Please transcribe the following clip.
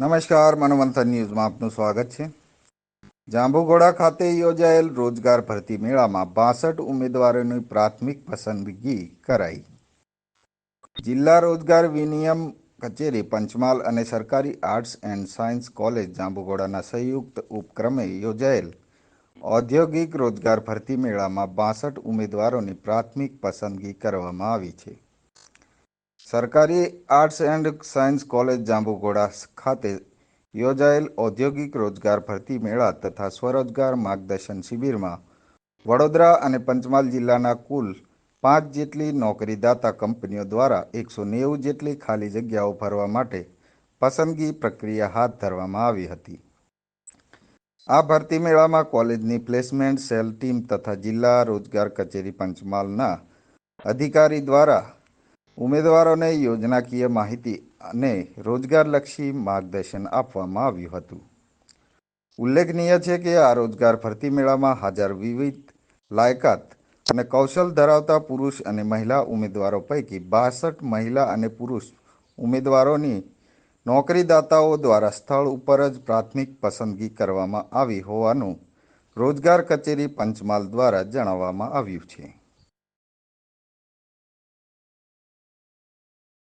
નમસ્કાર, મનોમંથન ન્યૂઝમાં આપનું સ્વાગત છે. જાંબુઘોડા ખાતે યોજાયેલ રોજગાર ભરતી મેળામાં બાસઠ ઉમેદવારોની પ્રાથમિક પસંદગી કરાઈ. જિલ્લા રોજગાર વિનિયમ કચેરી, પંચમહાલ અને સરકારી આર્ટ્સ એન્ડ સાયન્સ કોલેજ જાંબુઘોડાના સંયુક્ત ઉપક્રમે યોજાયેલ ઔદ્યોગિક રોજગાર ભરતી મેળામાં બાસઠ ઉમેદવારોની પ્રાથમિક પસંદગી કરવામાં આવી છે. સરકારી arts and science college Jambughoda ખાતે યોજાયેલ ઔદ્યોગિક રોજગાર ભરતી મેળા તથા સ્વરોજગાર માર્ગદર્શન શિબિરમાં વડોદરા અને પંચમહાલ જિલ્લાના કુલ પાંચ જેટલી નોકરીદાતા કંપનીઓ દ્વારા એકસો નેવું જેટલી ખાલી જગ્યાઓ ભરવા માટે પસંદગી પ્રક્રિયા હાથ ધરવામાં આવી હતી. આ ભરતી મેળામાં કોલેજની પ્લેસમેન્ટ, સેલ ટીમ તથા જિલ્લા રોજગાર કચેરી પંચમહાલના અધિકારી દ્વારા ઉમેદવારોને યોજનાકીય માહિતી અને રોજગારલક્ષી માર્ગદર્શન આપવામાં આવ્યું હતું. ઉલ્લેખનીય છે કે આ રોજગાર ભરતી મેળામાં હાજર વિવિધ લાયકાત અને કૌશલ ધરાવતા પુરુષ અને મહિલા ઉમેદવારો પૈકી બાસઠ મહિલા અને પુરુષ ઉમેદવારોની નોકરીદાતાઓ દ્વારા સ્થળ ઉપર જ પ્રાથમિક પસંદગી કરવામાં આવી હોવાનું રોજગાર કચેરી પંચમહાલ દ્વારા જણાવવામાં આવ્યું છે.